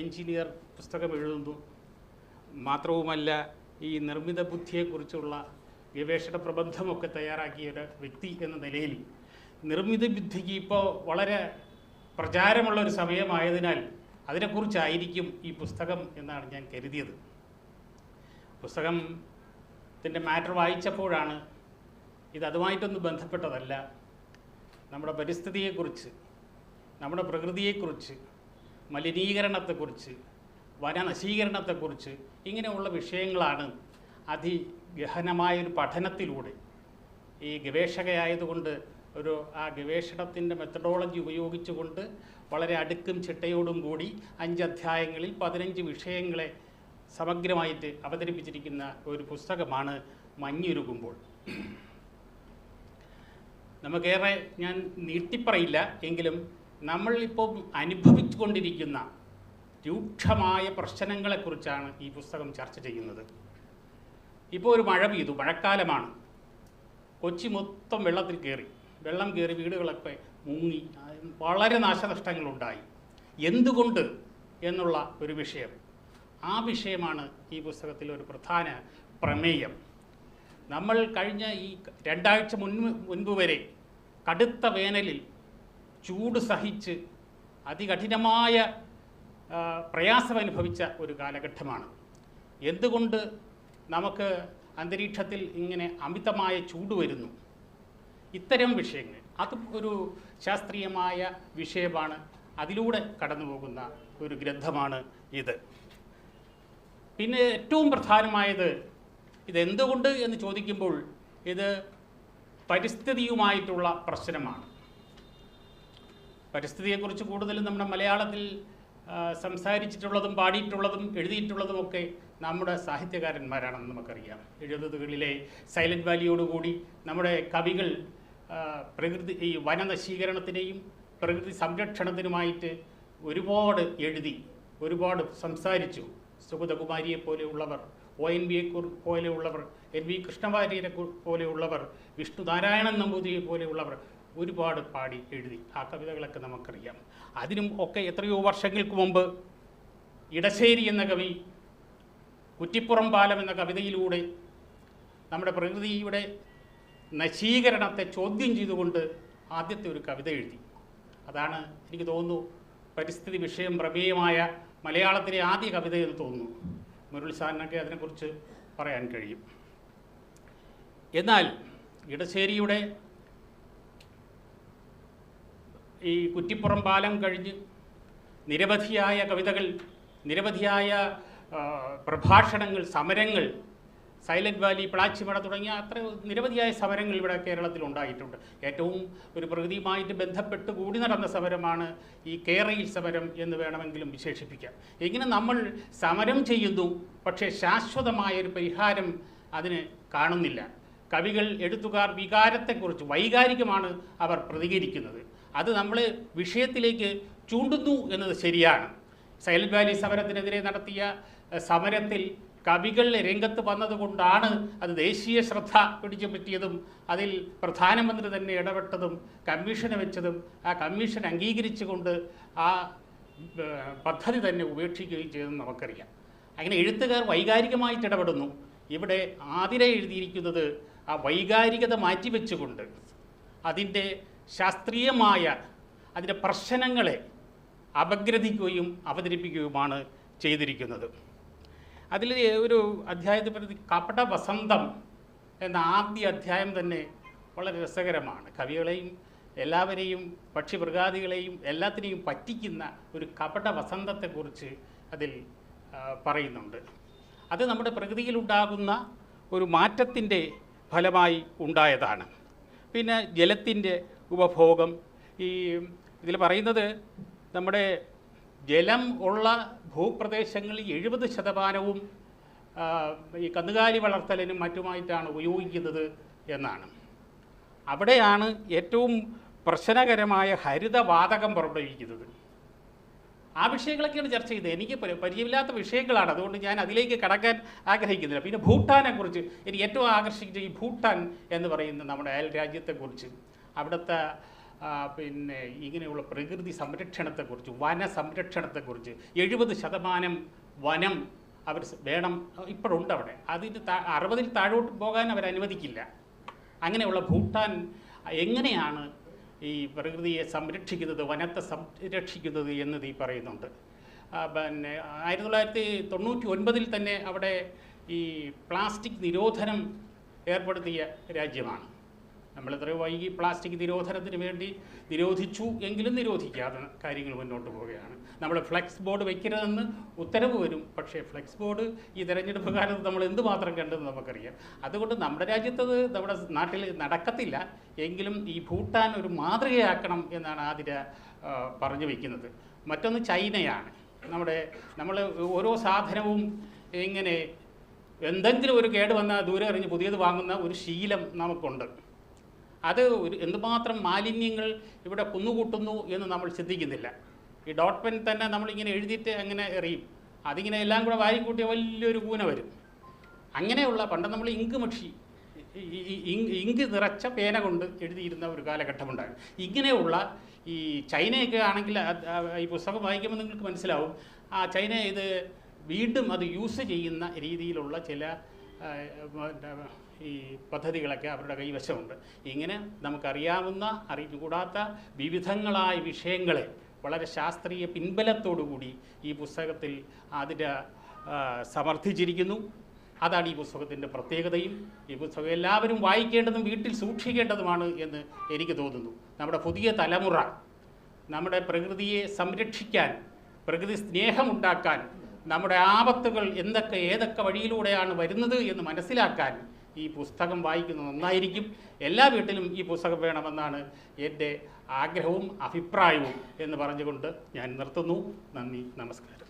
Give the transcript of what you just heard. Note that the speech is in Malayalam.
എഞ്ചിനീയർ പുസ്തകം എഴുതുന്നു മാത്രവുമല്ല ഈ നിർമ്മിത ബുദ്ധിയെക്കുറിച്ചുള്ള ഗവേഷണ പ്രബന്ധമൊക്കെ തയ്യാറാക്കിയ ഒരു വ്യക്തി എന്ന നിലയിൽ നിർമ്മിത ബുദ്ധിക്ക് ഇപ്പോൾ വളരെ പ്രചാരമുള്ള ഒരു സമയമായതിനാൽ അതിനെക്കുറിച്ചായിരിക്കും ഈ പുസ്തകം എന്നാണ് ഞാൻ കരുതിയത്. പുസ്തകത്തിന്റെ മാറ്റർ വായിച്ചപ്പോഴാണ് ഇത് അതുമായിട്ടൊന്നും ബന്ധപ്പെട്ടതല്ല. നമ്മുടെ പരിസ്ഥിതിയെക്കുറിച്ച് നമ്മുടെ പ്രകൃതിയെക്കുറിച്ച് മലിനീകരണത്തെക്കുറിച്ച് വനനശീകരണത്തെക്കുറിച്ച് ഇങ്ങനെയുള്ള വിഷയങ്ങളാണ് അതിഗഹനമായൊരു പഠനത്തിലൂടെ. ഈ ഗവേഷകയായതുകൊണ്ട് ഒരു ആ ഗവേഷണത്തിന്റെ മെത്തഡോളജി ഉപയോഗിച്ചുകൊണ്ട് വളരെ അടുക്കും ചിട്ടയോടും കൂടി അഞ്ച് അധ്യായങ്ങളിൽ പതിനഞ്ച് വിഷയങ്ങളെ സമഗ്രമായിട്ട് അവതരിപ്പിച്ചിരിക്കുന്ന ഒരു പുസ്തകമാണ് മഞ്ഞുരുകുമ്പോൾ. നമുക്കേറെ ഞാൻ നീട്ടിപ്പറയില്ല എങ്കിലും നമ്മൾ ഇപ്പോൾ അനുഭവിച്ചുകൊണ്ടിരിക്കുന്ന രൂക്ഷമായ പ്രശ്നങ്ങളെക്കുറിച്ചാണ് ഈ പുസ്തകം ചർച്ച ചെയ്യുന്നത്. ഇപ്പോൾ ഒരു മഴ പെയ്തു മഴക്കാലമാണ്. കൊച്ചി മൊത്തം വെള്ളത്തിൽ കയറി. വെള്ളം കയറി വീടുകളൊക്കെ മുങ്ങി വളരെ നാശനഷ്ടങ്ങളുണ്ടായി. എന്തുകൊണ്ട് എന്നുള്ള ഒരു വിഷയം. ആ വിഷയമാണ് ഈ പുസ്തകത്തിൽ ഒരു പ്രധാന പ്രമേയം. നമ്മൾ കഴിഞ്ഞ ഈ രണ്ടാഴ്ച മുൻപ് മുൻപ് വരെ കടുത്ത വേനലിൽ ചൂട് സഹിച്ച് അതികഠിനമായ പ്രയാസം അനുഭവിച്ച ഒരു കാലഘട്ടമാണ്. എന്തുകൊണ്ട് നമുക്ക് അന്തരീക്ഷത്തിൽ ഇങ്ങനെ അമിതമായ ചൂട് വരുന്നു? ഇത്തരം വിഷയങ്ങൾ. അത് ഒരു ശാസ്ത്രീയമായ വിഷയമാണ്. അതിലൂടെ കടന്നു പോകുന്ന ഒരു ഗ്രന്ഥമാണ് ഇത്. പിന്നെ ഏറ്റവും പ്രധാനമായത് ഇതെന്തുകൊണ്ട് എന്ന് ചോദിക്കുമ്പോൾ ഇത് പരിസ്ഥിതിയുമായിട്ടുള്ള പ്രശ്നമാണ്. പരിസ്ഥിതിയെക്കുറിച്ച് കൂടുതലും നമ്മുടെ മലയാളത്തിൽ സംസാരിച്ചിട്ടുള്ളതും പാടിയിട്ടുള്ളതും എഴുതിയിട്ടുള്ളതുമൊക്കെ നമ്മുടെ സാഹിത്യകാരന്മാരാണെന്ന് നമുക്കറിയാം. എഴുപതുകളിലെ സൈലന്റ് വാലിയോടുകൂടി നമ്മുടെ കവികൾ പ്രകൃതി ഈ വനനശീകരണത്തിനെയും പ്രകൃതി സംരക്ഷണത്തിനുമായിട്ട് ഒരുപാട് എഴുതി ഒരുപാട് സംസാരിച്ചു. സുഗതകുമാരിയെ പോലെയുള്ളവർ ഒ എൻ വിയെ പോലെയുള്ളവർ എൻ വി കൃഷ്ണവാര്യരെ പോലെയുള്ളവർ വിഷ്ണു നാരായണൻ നമ്പൂതിരിയെ പോലെയുള്ളവർ ഒരുപാട് പാടി എഴുതി. ആ കവിതകളൊക്കെ നമുക്കറിയാം. അതിനും ഒക്കെ എത്രയോ വർഷങ്ങൾക്ക് മുമ്പ് ഇടശ്ശേരി എന്ന കവി കുറ്റിപ്പുറം പാലം എന്ന കവിതയിലൂടെ നമ്മുടെ പ്രകൃതിയുടെ നശീകരണത്തെ ചോദ്യം ചെയ്തുകൊണ്ട് ആദ്യത്തെ ഒരു കവിത എഴുതി. അതാണ് എനിക്ക് തോന്നുന്നു പരിസ്ഥിതി വിഷയം പ്രമേയമായ മലയാളത്തിലെ ആദ്യ കവിത എന്ന് തോന്നുന്നു. മുരളി സാറിനൊക്കെ അതിനെക്കുറിച്ച് പറയാൻ കഴിയും. എന്നാൽ ഇടശ്ശേരിയുടെ ഈ കുറ്റിപ്പുറം പാലം കഴിഞ്ഞ് നിരവധിയായ കവിതകൾ നിരവധിയായ പ്രഭാഷണങ്ങൾ സമരങ്ങൾ സൈലന്റ് വാലി പ്ലാച്ചിമട തുടങ്ങിയ അത്ര നിരവധിയായ സമരങ്ങൾ ഇവിടെ കേരളത്തിൽ ഉണ്ടായിട്ടുണ്ട്. ഏറ്റവും ഒരു പ്രകൃതിയുമായിട്ട് ബന്ധപ്പെട്ട് കൂടി നടന്ന സമരമാണ് ഈ കേരയിൽ സമരം എന്ന് വേണമെങ്കിലും വിശേഷിപ്പിക്കാം. ഇങ്ങനെ നമ്മൾ സമരം ചെയ്യുന്നു പക്ഷേ ശാശ്വതമായ ഒരു പരിഹാരം അതിന് കാണുന്നില്ല. കവികൾ എഴുത്തുകാർ വികാരത്തെക്കുറിച്ച് വൈകാരികമാണ് അവർ പ്രതികരിക്കുന്നത്. അത് നമ്മൾ വിഷയത്തിലേക്ക് ചൂണ്ടുന്നു എന്നത് ശരിയാണ്. സൈലന്റ് വാലി സമരത്തിനെതിരെ നടത്തിയ സമരത്തിൽ കവികൾ രംഗത്ത് വന്നതുകൊണ്ടാണ് അത് ദേശീയ ശ്രദ്ധ പിടിച്ചു പറ്റിയതും അതിൽ പ്രധാനമന്ത്രി തന്നെ ഇടപെട്ടതും കമ്മീഷനെ വെച്ചതും ആ കമ്മീഷൻ അംഗീകരിച്ചുകൊണ്ട് ആ പദ്ധതി തന്നെ ഉപേക്ഷിക്കുകയും ചെയ്തെന്ന് നമുക്കറിയാം. അങ്ങനെ എഴുത്തുകാർ വൈകാരികമായിട്ട് ഇടപെടുന്നു. ഇവിടെ ആതിരെ എഴുതിയിരിക്കുന്നത് ആ വൈകാരികത മാറ്റിവെച്ചുകൊണ്ട് അതിന്റെ ശാസ്ത്രീയമായ അതിന്റെ പ്രശ്നങ്ങളെ അപഗ്രഥിക്കുകയും അവതരിപ്പിക്കുകയുമാണ് ചെയ്തിരിക്കുന്നത്. അതിൽ ഒരു അധ്യായത്തെ പ്രതി കപട വസന്തം എന്ന ആദ്യ അധ്യായം തന്നെ വളരെ രസകരമാണ്. കവികളെയും എല്ലാവരെയും പക്ഷിമൃഗാദികളെയും എല്ലാത്തിനെയും പറ്റിക്കുന്ന ഒരു കപട വസന്തത്തെക്കുറിച്ച് അതിൽ പറയുന്നുണ്ട്. അത് നമ്മുടെ പ്രകൃതിയിലുണ്ടാകുന്ന ഒരു മാറ്റത്തിന്റെ ഫലമായി ഉണ്ടായതാണ്. പിന്നെ ജലത്തിന്റെ ഉപഭോഗം. ഈ ഇതിൽ പറയുന്നത് നമ്മുടെ ജലം ഉള്ള ഭൂപ്രദേശങ്ങളിൽ എഴുപത് ശതമാനവും ഈ കന്നുകാലി വളർത്തലിനും മറ്റുമായിട്ടാണ് ഉപയോഗിക്കുന്നത് എന്നാണ്. അവിടെയാണ് ഏറ്റവും പ്രശ്നകരമായ ഹരിതവാതകം പുറപ്പെടുവിക്കുന്നത്. ആ വിഷയങ്ങളൊക്കെയാണ് ചർച്ച ചെയ്തത്. എനിക്ക് പരി- പരിചയമില്ലാത്ത വിഷയങ്ങളാണ്. അതുകൊണ്ട് ഞാൻ അതിലേക്ക് കടക്കാൻ ആഗ്രഹിക്കുന്നില്ല. പിന്നെ ഭൂട്ടാനെക്കുറിച്ച് എനിക്ക് ഏറ്റവും ആകർഷിച്ച ഈ ഭൂട്ടാൻ എന്ന് പറയുന്ന നമ്മുടെ അയൽ രാജ്യത്തെക്കുറിച്ച് അവിടുത്തെ പിന്നെ ഇങ്ങനെയുള്ള പ്രകൃതി സംരക്ഷണത്തെക്കുറിച്ച് വന സംരക്ഷണത്തെക്കുറിച്ച് എഴുപത് ശതമാനം വനം അവർ വേണം ഇപ്പോഴുണ്ട് അവിടെ. അതിന് താ അറുപതിൽ താഴോട്ട് പോകാൻ അവർ അനുവദിക്കില്ല. അങ്ങനെയുള്ള ഭൂട്ടാൻ എങ്ങനെയാണ് ഈ പ്രകൃതിയെ സംരക്ഷിക്കുന്നത് വനത്തെ സംരക്ഷിക്കുന്നത് എന്നത് ഈ പറയുന്നുണ്ട്. പിന്നെ ആയിരത്തി തൊള്ളായിരത്തി തൊണ്ണൂറ്റി ഒൻപതിൽ തന്നെ അവിടെ ഈ പ്ലാസ്റ്റിക് നിരോധനം ഏർപ്പെടുത്തിയ രാജ്യമാണ്. നമ്മൾ എത്ര വൈകി പ്ലാസ്റ്റിക് നിരോധനത്തിന് വേണ്ടി നിരോധിച്ചു എങ്കിലും നിരോധിക്കാതെ കാര്യങ്ങൾ മുന്നോട്ട് പോവുകയാണ്. നമ്മൾ ഫ്ലെക്സ് ബോർഡ് വെക്കരുതെന്ന് ഉത്തരവ് വരും. പക്ഷേ ഫ്ലെക്സ് ബോർഡ് ഈ തെരഞ്ഞെടുപ്പ് കാലത്ത് നമ്മൾ എന്തുമാത്രം കണ്ടെന്ന് നമുക്കറിയാം. അതുകൊണ്ട് നമ്മുടെ രാജ്യത്തത് നമ്മുടെ നാട്ടിൽ നടക്കത്തില്ല. എങ്കിലും ഈ ഭൂട്ടാൻ ഒരു മാതൃകയാക്കണം എന്നാണ് ആതിര പറഞ്ഞു വയ്ക്കുന്നത് മറ്റൊന്ന് ചൈനയാണ്. നമ്മുടെ നമ്മൾ ഓരോ സാധനവും ഇങ്ങനെ എന്തെങ്കിലും ഒരു കേട് വന്നാൽ ദൂരെ എറിഞ്ഞ് പുതിയത് വാങ്ങുന്ന ഒരു ശീലം നമുക്കുണ്ട്. അത് ഒരു എന്തുമാത്രം മാലിന്യങ്ങൾ ഇവിടെ കുന്നുകൂട്ടുന്നു എന്ന് നമ്മൾ ചിന്തിക്കുന്നില്ല. ഈ ഡോട്ട് പെൻ തന്നെ നമ്മളിങ്ങനെ എഴുതിയിട്ട് അങ്ങനെ എറിയും. അതിങ്ങനെ എല്ലാം കൂടെ വാരിക്കൂട്ടിയ വലിയൊരു കൂന വരും. അങ്ങനെയുള്ള പണ്ട് നമ്മൾ ഇങ്ക് മക്ഷി ഇങ്ക് നിറച്ച പേന കൊണ്ട് എഴുതിയിരുന്ന ഒരു കാലഘട്ടമുണ്ടായിരുന്നു ഇങ്ങനെയുള്ള ഈ ചൈനയൊക്കെ ആണെങ്കിൽ ഈ പുസ്തകം വായിക്കുമ്പോൾ നിങ്ങൾക്ക് മനസ്സിലാവും. ആ ചൈന ഇത് വീണ്ടും അത് യൂസ് ചെയ്യുന്ന രീതിയിലുള്ള ചില ഈ പദ്ധതികളൊക്കെ അവരുടെ കൈവശമുണ്ട്. ഇങ്ങനെ നമുക്കറിയാവുന്ന അറിഞ്ഞുകൂടാത്ത വിവിധങ്ങളായ വിഷയങ്ങളെ വളരെ ശാസ്ത്രീയ പിൻബലത്തോടുകൂടി ഈ പുസ്തകത്തിൽ അതിന്റെ സമർത്ഥിച്ചിരിക്കുന്നു. അതാണ് ഈ പുസ്തകത്തിന്റെ പ്രത്യേകതയും. ഈ പുസ്തകം എല്ലാവരും വായിക്കേണ്ടതും വീട്ടിൽ സൂക്ഷിക്കേണ്ടതുമാണ് എന്ന് എനിക്ക് തോന്നുന്നു. നമ്മുടെ പുതിയ തലമുറ നമ്മുടെ പ്രകൃതിയെ സംരക്ഷിക്കാൻ പ്രകൃതി സ്നേഹമുണ്ടാക്കാൻ നമ്മുടെ ആപത്തുകൾ എന്തൊക്കെ ഏതൊക്കെ വഴിയിലൂടെയാണ് വരുന്നത് എന്ന് മനസ്സിലാക്കാൻ ഈ പുസ്തകം വായിക്കുന്നത് നന്നായിരിക്കും. എല്ലാ വീട്ടിലും ഈ പുസ്തകം വേണമെന്നാണ് എന്റെ ആഗ്രഹവും അഭിപ്രായവും എന്ന് പറഞ്ഞുകൊണ്ട് ഞാൻ നിർത്തുന്നു. നന്ദി നമസ്കാരം.